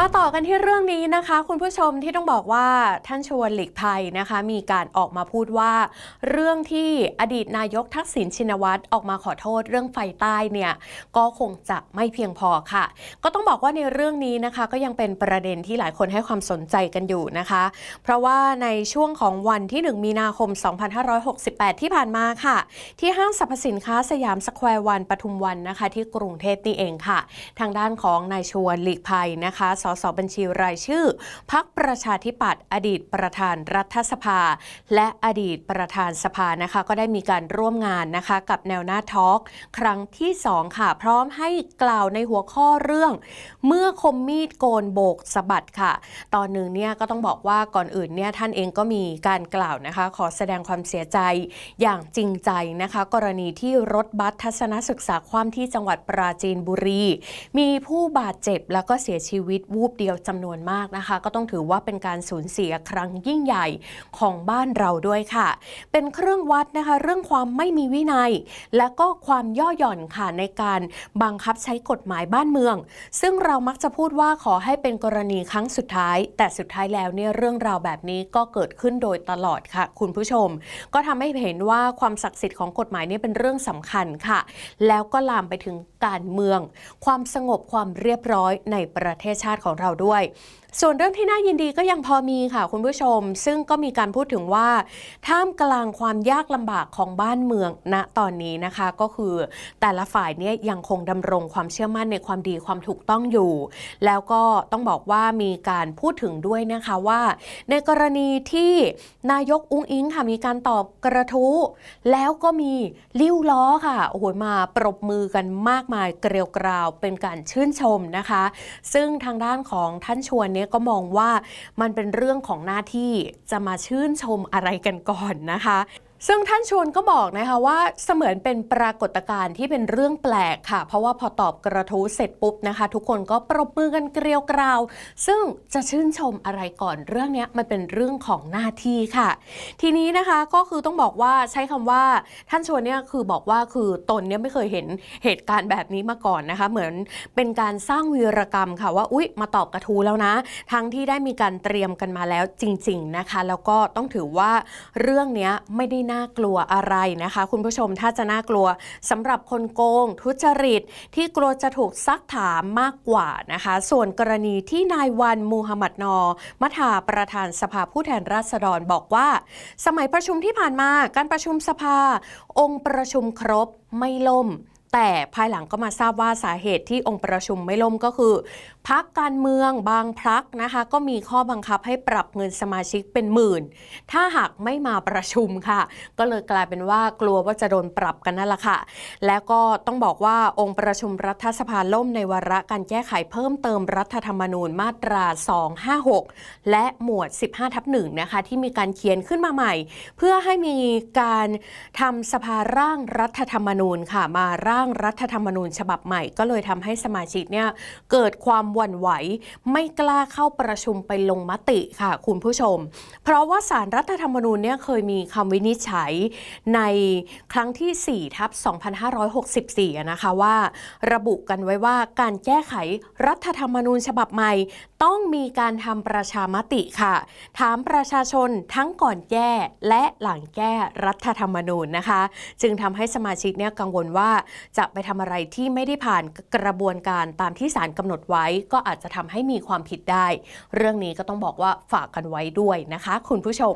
มาต่อกันที่เรื่องนี้นะคะ คุณผู้ชมที่ต้องบอกว่าท่านชวนหลีกภัยนะคะ มีการออกมาพูดว่า เรื่องที่อดีตนายกทักษิณชินวัตรออกมาขอโทษเรื่องไฟใต้เนี่ยก็คงจะไม่เพียงพอค่ะ ก็ต้องบอกว่าในเรื่องนี้นะคะ ก็ยังเป็นประเด็นที่หลายคนให้ความสนใจกันอยู่นะคะ เพราะว่าในช่วงของวันที่ 1 มีนาคม 2568 ที่ผ่านมาค่ะ ที่ห้างสรรพสินค้าสยามสแควร์วันปทุมวันนะคะ ที่กรุงเทพนี่เองค่ะ ทางด้านของนายชวนหลีกภัยนะคะสสบัญชีรายชื่อ พักประชาธิปัตย์อดีตประธานรัฐสภา และอดีตประธานสภานะคะ ก็ได้มีการร่วมงานนะคะกับแนวหน้าทอล์กครั้งที่ 2 ค่ะ พร้อมให้กล่าวในหัวข้อเรื่อง เมื่อคมมีดโกนโบกสะบัดค่ะ ตอนหนึ่งเนี่ยก็ต้องบอกว่าก่อนอื่นเนี่ยท่านเองก็มีการกล่าวนะคะ ขอแสดงความเสียใจอย่างจริงใจนะคะ กรณีที่รถบัสทัศนศึกษาคว่ำที่จังหวัดปราจีนบุรี มีผู้บาดเจ็บแล้วก็เสียชีวิตวูบเดียวจำนวนมากนะคะ ก็ต้องถือว่าเป็นการสูญเสียครั้งยิ่งใหญ่ของบ้านเราด้วยค่ะ เป็นเครื่องวัดนะคะเรื่องความไม่มีวินัย และก็ความย่อหย่อนค่ะในการบังคับใช้กฎหมายบ้านเมือง ซึ่งเรามักจะพูดว่าขอให้เป็นกรณีครั้งสุดท้าย แต่สุดท้ายแล้วเนี่ยเรื่องราวแบบนี้ก็เกิดขึ้นโดยตลอดค่ะ คุณผู้ชม ก็ทำให้เห็นว่าความศักดิ์สิทธิ์ของกฎหมายนี่เป็นเรื่องสำคัญค่ะ แล้วก็ลามไปถึงการเมือง ความสงบความเรียบร้อยในประเทศชาติของเราด้วย ส่วนเรื่องที่น่ายินดีก็ยังพอมีค่ะคุณผู้ชม ซึ่งก็มีการพูดถึงว่า ท่ามกลางความยากลำบากของบ้านเมืองณตอนนี้นะคะ ก็คือแต่ละฝ่ายเนี่ยยังคงดำรงความเชื่อมั่นในความดีความถูกต้องอยู่ แล้วก็ต้องบอกว่ามีการพูดถึงด้วยนะคะว่า ในกรณีที่นายกอุ้งอิงค่ะมีการตอบกระทู้แล้วก็มีลิ้วล้อค่ะโอ้โหมาปรบมือกันมากมายเกลียวกราวเป็นการชื่นชมนะคะ ซึ่งทางด้านของท่านชวนเนี่ยก็มองว่ามันเป็นเรื่องของหน้าที่จะมาชื่นชมอะไรกันก่อนนะคะ ซึ่งท่านชวนก็บอกนะคะว่าเสมือนเป็นปรากฏการณ์ที่เป็นเรื่องแปลกค่ะ เพราะว่าพอตอบกระทู้เสร็จปุ๊บนะคะ ทุกคนก็ปรบมือกันเกลียวกราว ซึ่งจะชื่นชมอะไรก่อนเรื่องนี้มันเป็นเรื่องของหน้าที่ค่ะ ทีนี้นะคะก็คือต้องบอกว่าใช้คำว่าท่านชวนเนี่ยคือบอกว่าคือตนเนี่ยไม่เคยเห็นเหตุการณ์แบบนี้มาก่อนนะคะ เหมือนเป็นการสร้างวีรกรรมค่ะว่าอุ๊ยมาตอบกระทู้แล้วนะ ทั้งที่ได้มีการเตรียมกันมาแล้วจริง ๆนะคะ แล้วก็ต้องถือว่าเรื่องนี้ไม่ได้น่ากลัวอะไรนะคะ คุณผู้ชมถ้าจะน่ากลัวสำหรับคนโกง ทุจริต ที่กลัวจะถูกซักถามมากกว่านะคะ ส่วนกรณีที่นายวันมูฮัมหมัดนอมัทาประธานสภาผู้แทนราษฎรบอกว่า สมัยประชุมที่ผ่านมาการประชุมสภา องค์ประชุมครบไม่ล่ม แต่ภายหลังก็มาทราบว่าสาเหตุที่องค์ประชุมไม่ล่มก็คือ พักการเมืองบางพักนะคะ ก็มีข้อบังคับให้ปรับเงินสมาชิกเป็นหมื่น ถ้าหากไม่มาประชุมค่ะ ก็เลยกลายเป็นว่ากลัวว่าจะโดนปรับกันนั่นแหละค่ะ แล้วก็ต้องบอกว่าองค์ประชุมรัฐสภาล่มในวาระการแก้ไขเพิ่มเติมรัฐธรรมนูญมาตรา 256 และหมวด 15ทับ1นะคะที่มีการเขียนขึ้นมาใหม่ เพื่อให้มีการทำสภาร่างรัฐธรรมนูญค่ะมาร่างรัฐธรรมนูญฉบับใหม่ ก็เลยทำให้สมาชิกเนี่ยเกิดความหวั่นไหว ไม่กล้าเข้าประชุมไปลงมติค่ะ คุณผู้ชม เพราะว่าสารรัฐธรรมนูญเนี่ยเคยมีคำวินิจฉัยในครั้งที่4ทับ2564อะนะคะว่า ระบุกันไว้ว่าการแก้ไขรัฐธรรมนูญฉบับใหม่ ต้องมีการทำประชามติค่ะ ถามประชาชนทั้งก่อนแก้และหลังแก้รัฐธรรมนูญนะคะ จึงทำให้สมาชิกเนี่ยกังวลว่าจะไปทำอะไรที่ไม่ได้ผ่านกระบวนการตามที่ศาลกำหนดไว้ ก็อาจจะทำให้มีความผิดได้ เรื่องนี้ก็ต้องบอกว่าฝากกันไว้ด้วยนะคะ คุณผู้ชม